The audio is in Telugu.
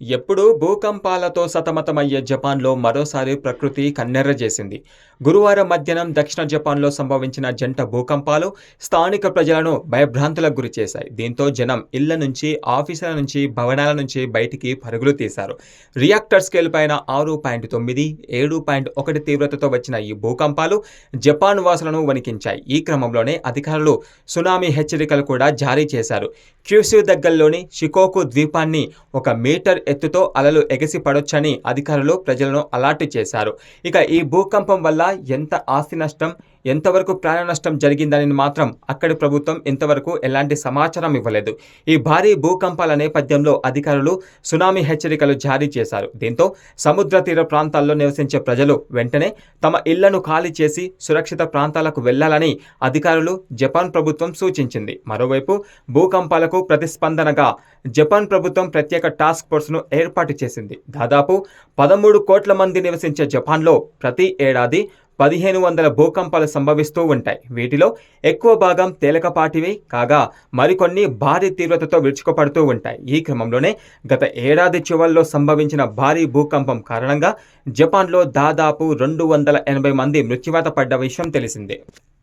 ఎప్పుడూ భూకంపాలతో సతమతమయ్యే జపాన్లో మరోసారి ప్రకృతి కన్నెర్ర చేసింది. గురువారం మధ్యాహ్నం దక్షిణ జపాన్లో సంభవించిన జంట భూకంపాలు స్థానిక ప్రజలను భయభ్రాంతులకు గురిచేశాయి దీంతో జనం ఇళ్ళ నుంచి ఆఫీసుల నుంచి భవనాల నుంచి బయటికి పరుగులు తీశారు. రియాక్టర్ స్కేల్ పైన ఆరు పాయింట్ తొమ్మిది ఏడు పాయింట్ ఒకటి తీవ్రతతో వచ్చిన ఈ భూకంపాలు జపాన్ వాసులను వణికించాయి. ఈ క్రమంలోనే అధికారులు సునామీ హెచ్చరికలు కూడా జారీ చేశారు. క్యూస్యూ దగ్గరలోని షికోకు ద్వీపాన్ని ఒక మీటర్ ఎత్తుతో అలలు ఎగసి పడొచ్చని అధికారులు ప్రజలను అలర్ట్ చేశారు. ఇక ఈ భూకంపం వల్ల ఎంత ఆస్తి నష్టం ఎంతవరకు ప్రాణ నష్టం జరిగిందని మాత్రం అక్కడి ప్రభుత్వం ఇంతవరకు ఎలాంటి సమాచారం ఇవ్వలేదు. ఈ భారీ భూకంపాల నేపథ్యంలో అధికారులు సునామీ హెచ్చరికలు జారీ చేశారు. దీంతో సముద్ర తీర ప్రాంతాల్లో నివసించే ప్రజలు వెంటనే తమ ఇళ్ళను ఖాళీ చేసి సురక్షిత ప్రాంతాలకు వెళ్ళాలని అధికారులు జపాన్ ప్రభుత్వం సూచించింది. మరోవైపు భూకంపాలకు ప్రతిస్పందనగా జపాన్ ప్రభుత్వం ప్రత్యేక టాస్క్ ఫోర్స్ను ఏర్పాటు చేసింది. దాదాపు పదమూడు కోట్ల మంది నివసించే జపాన్లో ప్రతి ఏడాది పదిహేను వందల భూకంపాలు సంభవిస్తూ ఉంటాయి. వీటిలో ఎక్కువ భాగం తేలికపాటివి కాగా మరికొన్ని భారీ తీవ్రతతో విరుచుకుపడుతూ ఉంటాయి. ఈ క్రమంలోనే గత ఏడాది చివరిలో సంభవించిన భారీ భూకంపం కారణంగా జపాన్లో దాదాపు రెండు వందల ఎనభై మంది మృత్యువాత పడ్డ విషయం తెలిసిందే.